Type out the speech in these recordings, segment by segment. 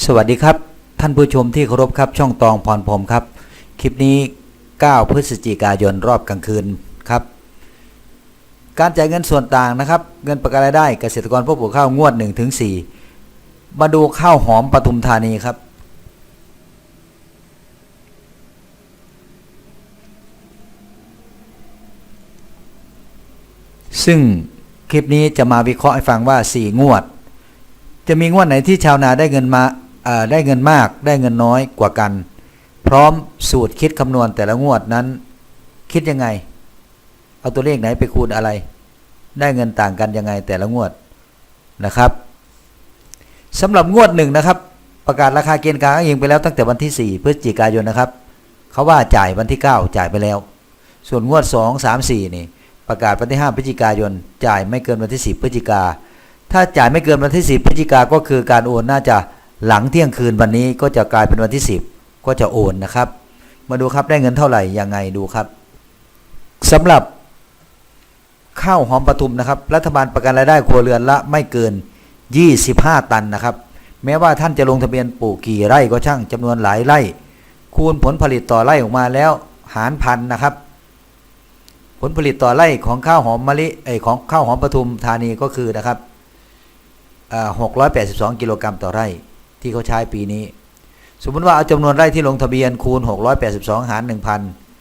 สวัสดีครับ ท่านผู้ชมที่เคารพครับช่องตองพรพรมครับ คลิปนี้ 9 พฤศจิกายนรอบกลางคืนครับ การจ่ายเงินส่วนต่างนะครับ เงินประกันรายได้เกษตรกรผู้ปลูกข้าวงวด1-4ถึง4มาดูข้าวหอมปทุมธานีครับ ซึ่งคลิปนี้จะมาวิเคราะห์ให้ฟังว่า 4 งวด จะมีงวดไหนที่ชาวนาได้เงินมา ได้เงินมากได้เงินน้อยกว่ากัน พร้อมสูตรคิดคำนวณแต่ละงวดนั้น คิดยังไง เอาตัวเลขไหนไปคูณอะไร ได้เงินต่างกันยังไงแต่ละงวดนะครับสำหรับงวดหนึ่งนะครับ ประกาศราคาเกณฑ์กลางอ้างอิงไปแล้วตั้งแต่วันที่ 4 พฤศจิกายนนะครับเขาว่าจ่ายวันที่ 9 จ่ายไปแล้ว ส่วนงวด 2 3 4นี่ประกาศวันที่ 5 พฤศจิกายน จ่ายไม่เกินวันที่ 10 พฤศจิกา ถ้าจ่ายไม่เกินวันที่ 10 พฤศจิกาก็คือการโอนน่าจะ หลังเที่ยงคืนวันนี้ก็จะกลายเป็นวันที่ 10 ก็จะโอนนะครับ มาดูครับได้เงินเท่าไหร่ยังไงดูครับสำหรับข้าวหอมปทุมนะครับ รัฐบาลประกันรายได้ครัวเรือนละไม่เกิน 25 ตันนะครับ แม้ว่าท่านจะลงทะเบียนปลูกกี่ไร่ก็ช่างจำนวนหลายไร่ คูณผลผลิตต่อไร่ออกมาแล้วหารพันนะครับ ผลผลิตต่อไร่ของข้าวหอมมะลิไอของข้าวหอมปทุมธานีก็คือนะครับหกร้อยแปดสิบสองกิโลกรัมต่อไร่ ที่เขาใช้ปีนี้ สมมติว่าเอาจำนวนไร่ที่ลงทะเบียนคูณ 682 หาร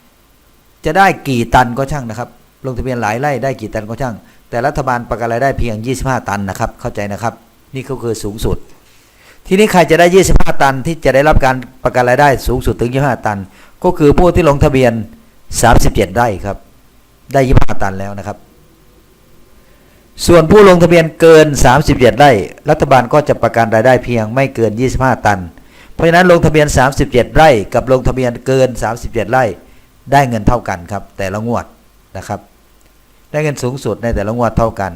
1,000 จะได้กี่ตันก็ช่างนะครับ ลงทะเบียนหลายไร่ได้กี่ตันก็ช่าง แต่รัฐบาลประกันรายได้เพียง 25 ตันนะครับ เข้าใจนะครับ นี่ก็คือสูงสุด ทีนี้ใครจะได้ 25 ตันที่จะได้รับการประกันรายได้สูงสุดถึง 25 ตัน ก็คือผู้ที่ลงทะเบียน 37 ไร่ครับ ได้ 25 ตันแล้วนะครับ ส่วนผู้ลงทะเบียนเกิน 37 ไร่ รัฐบาลก็จะประกันรายได้เพียงไม่เกิน 25 ตัน เพราะฉะนั้นลงทะเบียน 37 ไร่ กับลงทะเบียนเกิน 37 ไร่ ได้เงินเท่ากันครับ แต่ละงวดนะครับ ได้เงินสูงสุดในแต่ละงวดเท่ากัน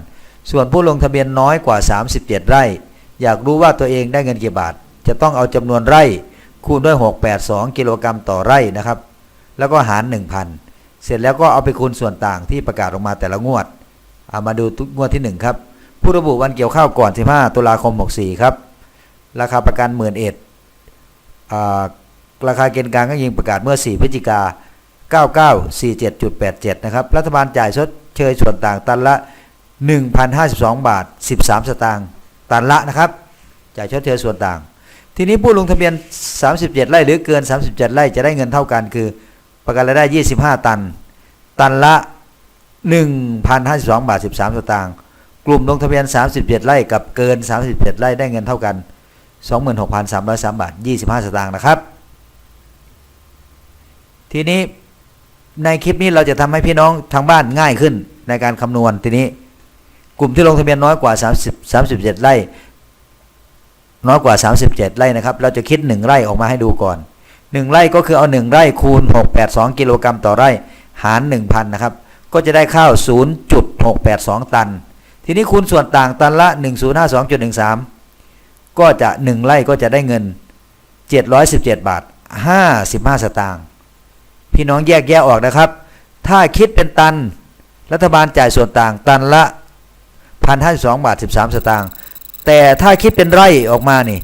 ส่วนผู้ลงทะเบียนน้อยกว่า 37 ไร่ อยากรู้ว่าตัวเองได้เงินกี่บาท จะต้องเอาจำนวนไร่ คูณด้วย 682 กิโลกรัมต่อไร่นะครับ แล้วก็หาร 1,000 เสร็จแล้วก็เอาไปคูณส่วนต่างที่ประกาศออกมาแต่ละงวด เอามาดูทุกงวดที่ 1 ครับ ผู้ระบุวันเกี่ยวข้าวก่อน 15 ตุลาคม 64 ครับ ราคาประกันหมื่นเอ็ดราคาเกณฑ์กลางก็ยิงประกาศเมื่อ 4 พฤศจิกา9947.87 นะครับ รัฐบาลจ่ายชดเชยส่วนต่างตันละ 1,052 บาท 13 สตางค์ตันละนะครับ จ่ายชดเชยส่วนต่าง ทีนี้ผู้ลงทะเบียน 37 ไร่หรือเกิน 37 ไร่จะได้เงินเท่ากันคือ ประกันรายได้ 25 ตัน ตันละ 1,052 บาท 13 สตางค์กลุ่มลงทะเบียน 37 ไร่กับเกิน 37 ไร่ได้เงินเท่ากัน 26,303 บาท 25 สตางค์นะครับ ทีนี้ในคลิปนี้เราจะทำให้พี่น้องทางบ้านง่ายขึ้นในการคำนวณทีนี้ กลุ่มที่ลงทะเบียนน้อยกว่า 30 37 ไร่ น้อยกว่า 37 ไร่นะครับ เราจะคิด 1 ไร่ออกมาให้ดูก่อน 1 ไร่ก็คือเอา 1 ไร่คูณ 682 กิโลกรัมต่อไร่หาร 1,000 นะครับ ก็จะได้ข้าว 0.682 ตัน ทีนี้คูณส่วนต่างตันละ 1052.13 ก็จะ 1 ไร่ก็จะได้เงิน 717 บาท 55 สตางค์พี่น้องแยกแยะออกนะครับ ถ้าคิดเป็นตัน รัฐบาลจ่ายส่วนต่างตันละ 1,052 บาท 13 สตางค์แต่ถ้าคิดเป็นไร่ออกมานี่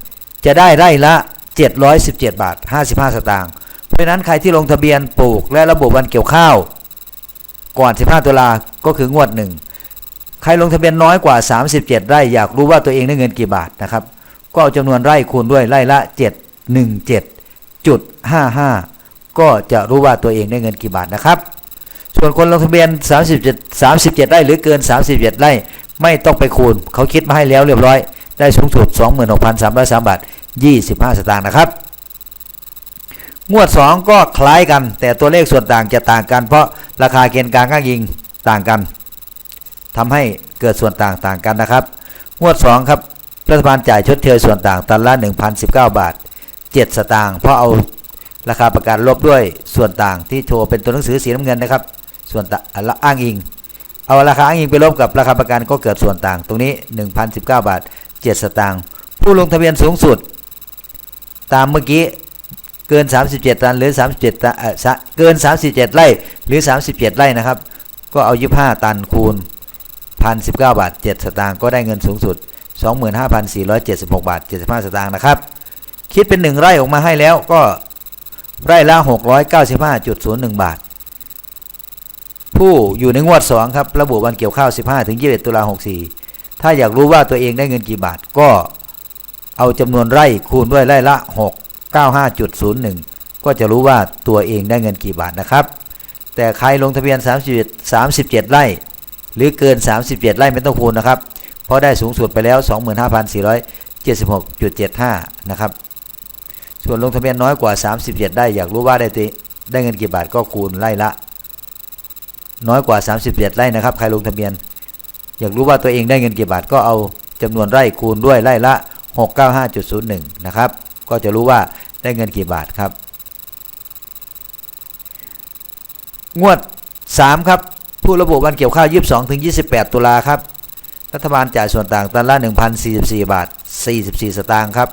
จะได้ไร่ละ 717 บาท 55 สตางค์เพราะนั้นใครที่ลงทะเบียนปลูกและระบุวันเกี่ยวข้าว ก่อน 15 ตุลาก็คืองวดหนึ่งใครลงทะเบียนน้อยกว่า 37 ไร่อยากรู้ว่าตัวเองได้เงินกี่บาทนะครับก็เอาจำนวนไร่คูณด้วยไร่ละ 717.55 ก็จะรู้ว่าตัวเองได้เงินกี่บาทนะครับ ส่วนคนลงทะเบียน 37 37 ไร่หรือเกิน 37 ไร่ไม่ต้องไปคูณ เขาคิดมาให้แล้วเรียบร้อย ได้สูงสุด 26,303 บาท 25 สตางค์นะครับ งวด 2 ก็คล้ายกัน แต่ตัวเลขส่วนต่างจะต่างกัน เพราะราคาเกณฑ์กลางข้างยิงต่างกันทำให้เกิดส่วนต่างต่างกันนะครับ งวด 2 ครับรัฐบาลจ่ายชดเชยส่วนต่างตันละ 1,019 บาท 7 สตางค์เพราะเอาราคาประกันลบด้วยส่วนต่างที่โชว์เป็นตัวหนังสือสีน้ำเงินนะครับ ส่วนต่างอ้างอิง เอาราคาอ้างอิงไปลบกับราคาประกันก็เกิดส่วนต่าง ตรงนี้ 1,019 บาท 7 สตางค์ผู้ลงทะเบียนสูงสุด ตามเมื่อกี้ เกิน 37 ตันหรือ 37ตันเกิน 37 ไร่หรือ 37 ไร่นะครับ ก็เอา 25 ตันคูณ1,019 บาท 7 สตางค์ก็ได้เงินสูงสุด 25,476 บาท 75 สตางค์นะครับ คิดเป็นหนึ่งไร่ออกมาให้แล้วก็ไร่ละ 695.01 บาท ผู้อยู่ในงวด 2 ครับ ระบุวันเกี่ยวข้าว 15ถึง21 ตุลา64 ถ้าอยากรู้ว่าตัวเองได้เงินกี่บาทก็เอาจำนวนไร่คูณด้วยไร่ละ 6 95.01 ก็จะรู้ว่าตัวเองได้เงินกี่บาทนะครับ แต่ใครลงทะเบียน 37 37 ไร่ หรือเกิน 37 ไร่ไม่ต้องคูณนะครับ เพราะได้สูงสุดไปแล้ว 25,476.75 นะครับ ส่วนลงทะเบียนน้อยกว่า 37 ได้อยากรู้ว่าได้ติได้เงินกี่บาทก็คูณไร่ละ น้อยกว่า 37 ไร่นะครับ ใครลงทะเบียน อยากรู้ว่าตัวเองได้เงินกี่บาทก็เอาจำนวนไร่คูณด้วยไร่ละ 695.01 นะครับ ก็จะรู้ว่าได้เงินกี่บาทครับ งวด 3 ครับ ผู้ระบุวันเกี่ยวข้าว 22ถึง28 ตุลาครับ รัฐบาลจ่ายส่วนต่างตันละ 1,044 บาท 44 สตางค์ครับ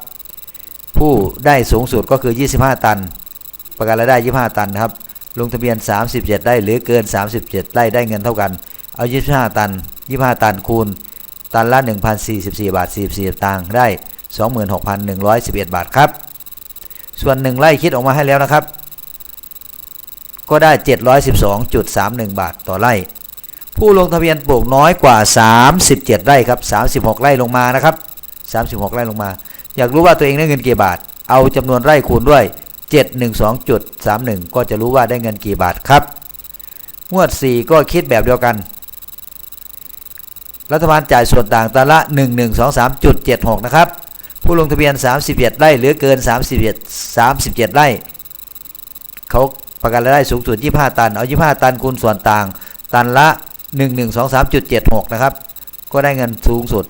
ผู้ได้สูงสุดก็คือ 25 ตัน ประกันรายได้ 25 ตันครับ ลงทะเบียน 37 ได้หรือเกิน 37ไร่ได้เงินเท่ากัน เอา 25 ตัน 25 ตันคูณ ตันละ 1,044 บาท 44สตางค์ได้ 26,111 บาทครับ ส่วน 1 ไร่คิดออกมาให้แล้วนะครับ ก็ได้ 712.31 บาทต่อไร่ ผู้ลงทะเบียนปลูกน้อยกว่า 37 ไร่ครับ 36 ไร่ลงมานะครับ 36 ไร่ลงมา อยากรู้ว่าตัวเองได้เงินกี่บาท เอาจำนวนไร่คูณด้วย 712.31 ก็จะรู้ว่าได้เงินกี่บาทครับ งวด 4 ก็คิดแบบเดียวกันรัฐบาลจ่ายส่วนต่างตันละ 1123.76 นะครับ ผู้ลงทะเบียน 31 ไร่หรือเกิน 31 37 ไร่เขาประกันรายได้สูงสุด25 ตัน เอา 25 ตันคูณส่วนต่าง ตันละ 1123.76 นะครับ ก็ได้เงินสูงสุด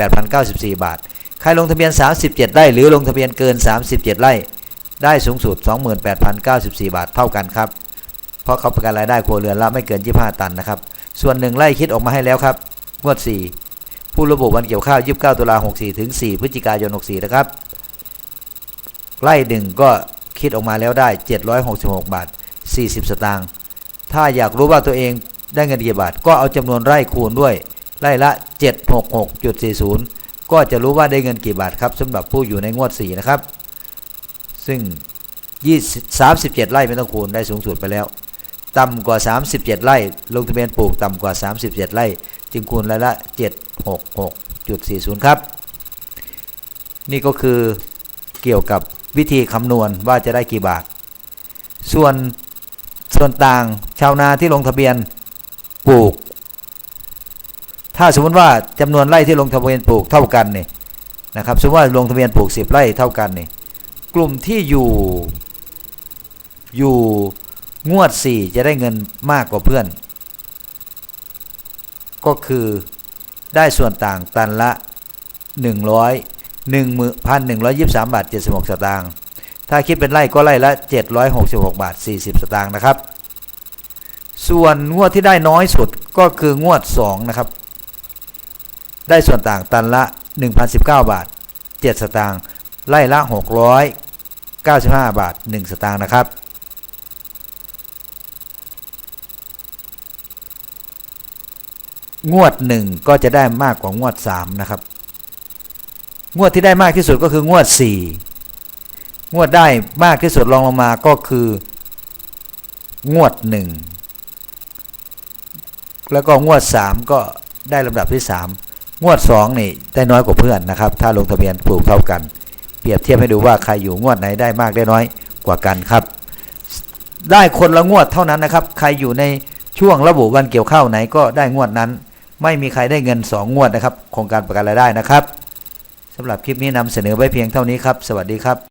28,094 บาท ใครลงทะเบียน 37 ไร่หรือลงทะเบียนเกิน 37 ไร่ได้สูงสุด 28,094 บาทเท่ากันครับ เพราะเขาประกันรายได้ครัวเรือนละไม่เกิน 25 ตันนะครับ ส่วน1ไร่คิดออกมาให้แล้วครับ งวด 4 ผู้ระบุวันเกี่ยวข้าว 29 ตุลา64 ถึง 4 พฤศจิกายน 64 นะครับไร่หนึ่งก็คิดออกมาแล้วได้ 766 บาท 40 สตางค์ ถ้าอยากรู้ว่าตัวเองได้เงินกี่บาท ก็เอาจำนวนไร่คูณด้วย ไร่ละ 766.40 ก็จะรู้ว่าได้เงินกี่บาทครับสำหรับผู้อยู่ในงวด 4 นะครับ ซึ่ง20 37 ไร่ไม่ต้องคูณได้สูงสุดไปแล้ว ต่ำกว่า 37 ไร่ ลงทะเบียนปลูกต่ำกว่า 37 ไร่ จึงคูณไร่ละ 66.40 ครับ นี่ก็คือเกี่ยวกับวิธีคำนวณว่าจะได้กี่บาท ส่วนส่วนต่างชาวนาที่ลงทะเบียนปลูก ถ้าสมมติว่าจำนวนไร่ที่ลงทะเบียนปลูกเท่ากันเนี่ยนะครับสมมติว่าลงทะเบียนปลูก 10 ไร่เท่ากันเนี่ยกลุ่มที่อยู่อยู่งวด 4 จะได้เงินมากกว่าเพื่อน ก็คือ ได้ส่วนต่างตันละ 100 1,123 บาท 76 สตางค์ ถ้าคิดเป็นไร่ก็ไร่ละ 766 บาท 40 สตางค์นะครับ ส่วนงวดที่ได้น้อยสุดก็คืองวด 2 นะครับ ได้ส่วนต่างตันละ 1,019 บาท 7 สตางค์ ไร่ละ 695 บาท 1 สตางค์นะครับ งวด1ก็จะได้มากกว่างวด3นะครับ งวดที่ได้มากที่สุดก็คืองวด4งวดได้มากที่สุดรองลงมาก็คืองวด1แล้วก็งวด3ก็ได้ลำดับที่3งวด2นี่ได้น้อยกว่าเพื่อนนะครับ ถ้าลงทะเบียนปลูกเท่ากัน เปรียบเทียบให้ดูว่าใครอยู่งวดไหนได้มากได้น้อยกว่ากันครับ ได้คนละงวดเท่านั้นนะครับ ใครอยู่ในช่วงระบุวันเกี่ยวข้าวไหนก็ได้งวดนั้น ไม่มีใครได้เงิน 2 งวดนะครับโครงการประกันรายได้นะครับสำหรับคลิปนี้นำเสนอไว้เพียงเท่านี้ครับ สวัสดีครับ